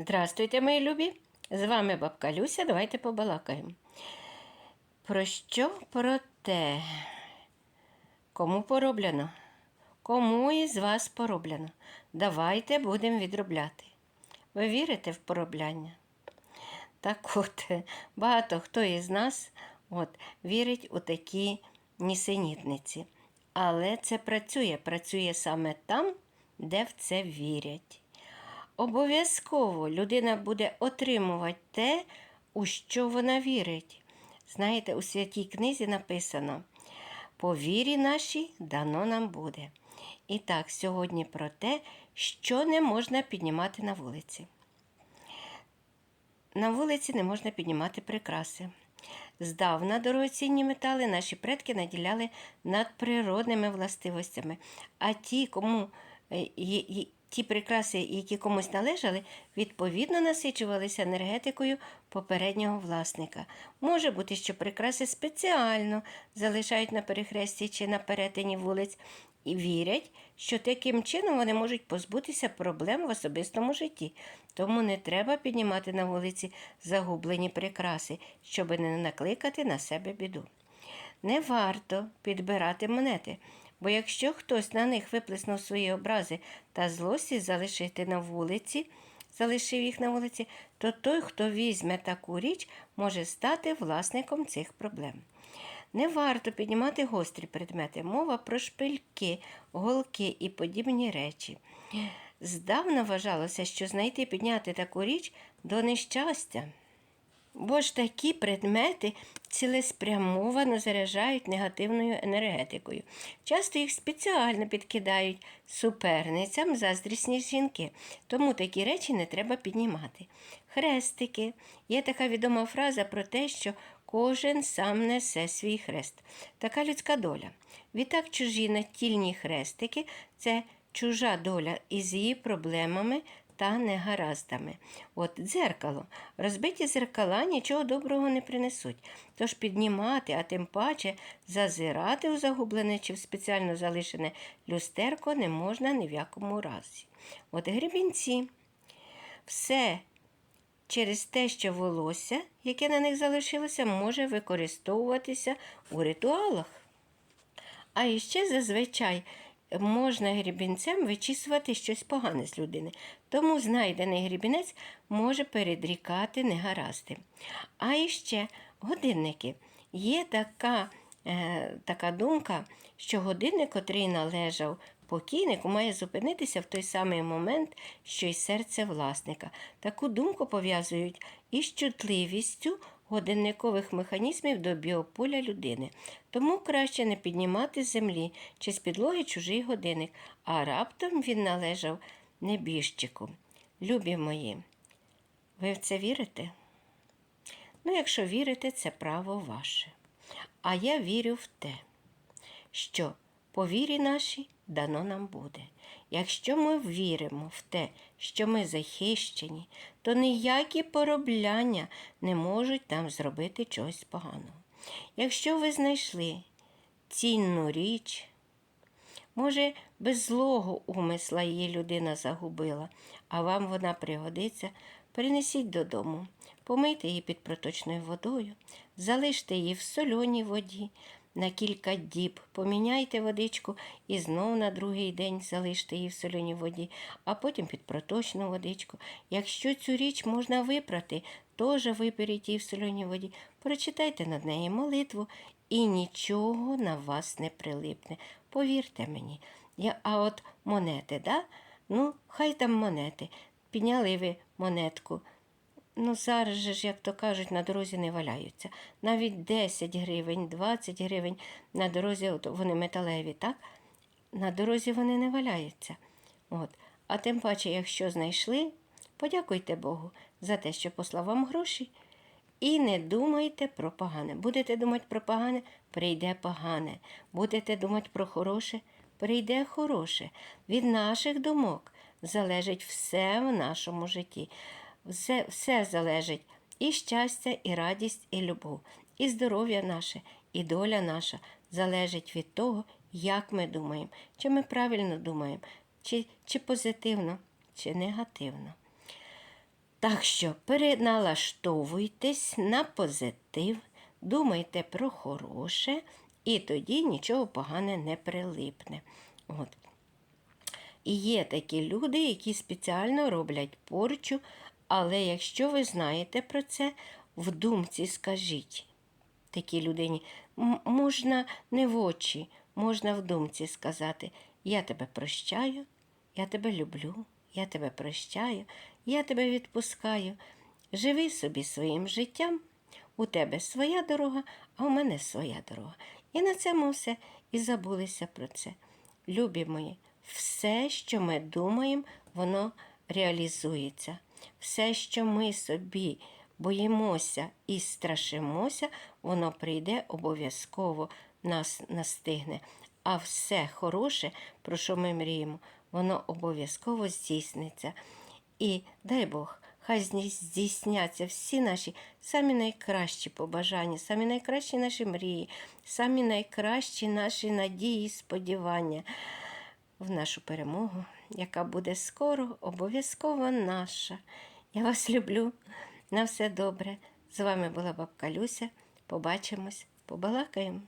Здравствуйте, мої любі! З вами бабка Люся. Давайте побалакаємо. Про що? Про те, кому пороблено? Кому із вас пороблено? Давайте будемо відробляти. Ви вірите в поробляння? Так от, багато хто із нас от, вірить у такі нісенітниці. Але це працює. Працює саме там, де в це вірять. Обов'язково людина буде отримувати те, у що вона вірить. Знаєте, у святій книзі написано: по вірі нашій дано нам буде. І так, сьогодні про те, що не можна піднімати на вулиці. На вулиці не можна піднімати прикраси. Здавна дорогоцінні метали наші предки наділяли надприродними властивостями, а ті, кому е, ті прикраси, які комусь належали, відповідно насичувалися енергетикою попереднього власника. Може бути, що прикраси спеціально залишають на перехресті чи на перетині вулиць і вірять, що таким чином вони можуть позбутися проблем в особистому житті. Тому не треба піднімати на вулиці загублені прикраси, щоб не накликати на себе біду. Не варто підбирати монети, бо якщо хтось на них виплеснув свої образи та злості залишити на вулиці, залишив їх на вулиці, то той, хто візьме таку річ, може стати власником цих проблем. Не варто піднімати гострі предмети. Мова про шпильки, голки і подібні речі. Здавна вважалося, що знайти підняти таку річ до нещастя. Бо ж такі предмети цілеспрямовано заряджають негативною енергетикою. Часто їх спеціально підкидають суперницям заздрісні жінки, тому такі речі не треба піднімати. Хрестики. Є така відома фраза про те, що кожен сам несе свій хрест. Така людська доля. Відтак чужі натільні хрестики це чужа доля із її проблемами та негараздами. От дзеркало. Розбиті зеркала нічого доброго не принесуть. Тож піднімати, а тим паче зазирати у загублене чи в спеціально залишене люстерко не можна ні в якому разі. От гребінці. Все через те, що волосся, яке на них залишилося, може використовуватися у ритуалах. А іще зазвичай можна грібінцем вичісувати щось погане з людини, тому знайдений грібінець може передрікати негаразди. А іще годинники. Є така, е, така думка, що годинник, котрий належав покійнику, має зупинитися в той самий момент, що й серце власника. Таку думку пов'язують із чутливістю годинникових механізмів до біополя людини. Тому краще не піднімати з землі чи з підлоги чужий годинник, а раптом він належав небіжчику. Любі мої, ви в це вірите? Ну, якщо вірите, це право ваше. А я вірю в те, що по вірі нашій дано нам буде. Якщо ми віримо в те, що ми захищені, то ніякі поробляння не можуть нам зробити чогось поганого. Якщо ви знайшли цінну річ, може, без злого умисла її людина загубила, а вам вона пригодиться, принесіть додому, помийте її під проточною водою, залиште її в соленій воді на кілька діб, поміняйте водичку і знов на другий день залиште її в соленій воді, а потім під проточну водичку. Якщо цю річ можна випрати, теж виперіть її в соленій воді, прочитайте над нею молитву і нічого на вас не прилипне. Повірте мені. Я, а от монети, да? ну, хай там монети. Підняли ви монетку. Ну, зараз же ж, як то кажуть, на дорозі не валяються. Навіть 10 гривень, 20 гривень на дорозі, от вони металеві, так? На дорозі вони не валяються. От. А тим паче, якщо знайшли, подякуйте Богу за те, що послав вам гроші. І не думайте про погане. Будете думати про погане, прийде погане. Будете думати про хороше, прийде хороше. Від наших думок залежить все в нашому житті. Все, все залежить і щастя, і радість, і любов, і здоров'я наше, і доля наша залежить від того, як ми думаємо, чи ми правильно думаємо, чи, чи позитивно, чи негативно. Так що переналаштовуйтесь на позитив, думайте про хороше, і тоді нічого погане не прилипне. От. І є такі люди, які спеціально роблять порчу, але якщо ви знаєте про це, в думці скажіть такій людині, можна не в очі, можна в думці сказати: Я тебе прощаю, я тебе люблю, я тебе прощаю, я тебе відпускаю. Живи собі своїм життям, у тебе своя дорога, а у мене своя дорога. І на цьому все. І забулися про це. Любі мої, все, що ми думаємо, воно реалізується. Все, що ми собі боїмося і страшимося, воно прийде обов'язково нас настигне. А все хороше, про що ми мріємо, воно обов'язково здійсниться. І дай Бог, хай здійсняться всі наші самі найкращі побажання, самі найкращі наші мрії, самі найкращі наші надії і сподівання в нашу перемогу, яка буде скоро, обов'язково наша. Я вас люблю. На все добре. З вами була бабка Люся. Побачимось, побалакаємо.